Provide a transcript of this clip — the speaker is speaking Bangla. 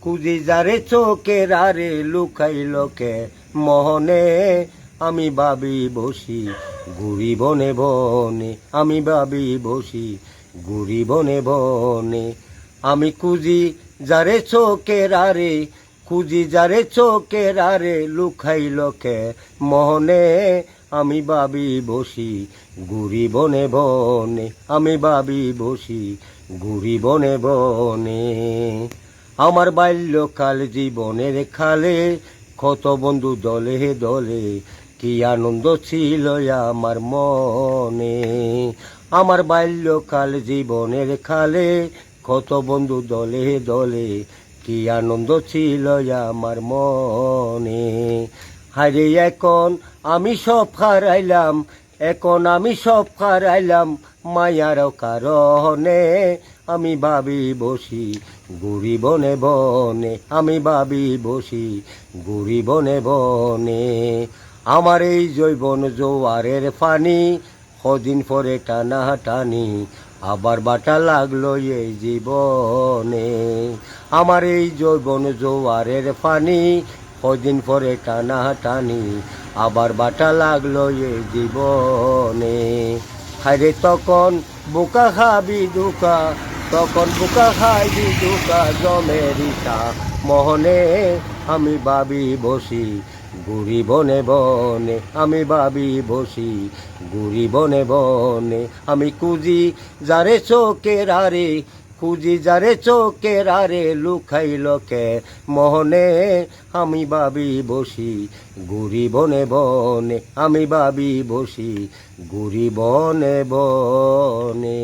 কুজি যারে চোখের লুকাই লোকে মোহনে আমি ভাবি বসি ঘুরি বনে বনে। আমি ভাবি বসি ঘুরি বনে বনে। আমি কুজি যারে চোখের আরে কুজি যারে চোখের লুকাই লোকে মোহনে আমি ভাবি বসি ঘুরি বনে বনে। আমি ভাবি বসি ঘুরি বনে বনে। আমার বাল্যকাল জীবনের খালে, কত বন্ধু দলে দলে, কি আনন্দ ছিল আমার মনে। আমার বাল্যকাল জীবনের খালে, কত বন্ধু দলে দলে, কি আনন্দ ছিল আমার মনে। হারে এখন আমি সব হারাইলাম এখন আমি সব হারাইলাম মায়ার কারণে। আমি ভাবি বসি গুড়ি বনে বনে, আমি ভাবি বসি গুড়ি বনে বনে। আমার এই জৈবন জোয়ারের ফানি, কদিন পরে টানা টানি আবার বাটা লাগল এই জীবনে। আমার এই জৈবন জোয়ারের ফানি, কদিন পরে টানা টানি আবার বাটা লাগল এই জীবনে। হায়রে তখন বোকা খাবি দুকা, তখন বোকা খাইবি দুকা জমেরিতা মোহনে আমি ভাবি বসি, গুড়ি বনে বনে। আমি ভাবি বসি, গুড়ি বনে বনে। আমি কুজি যারে চোখের আরে খুঁজি যারে চোখের আরে লুখাই লোকে। মোহনে আমি বাবি বসি গুড়ি বনে বনে। আমি বাবি বসি গুড়ি বনে বনে।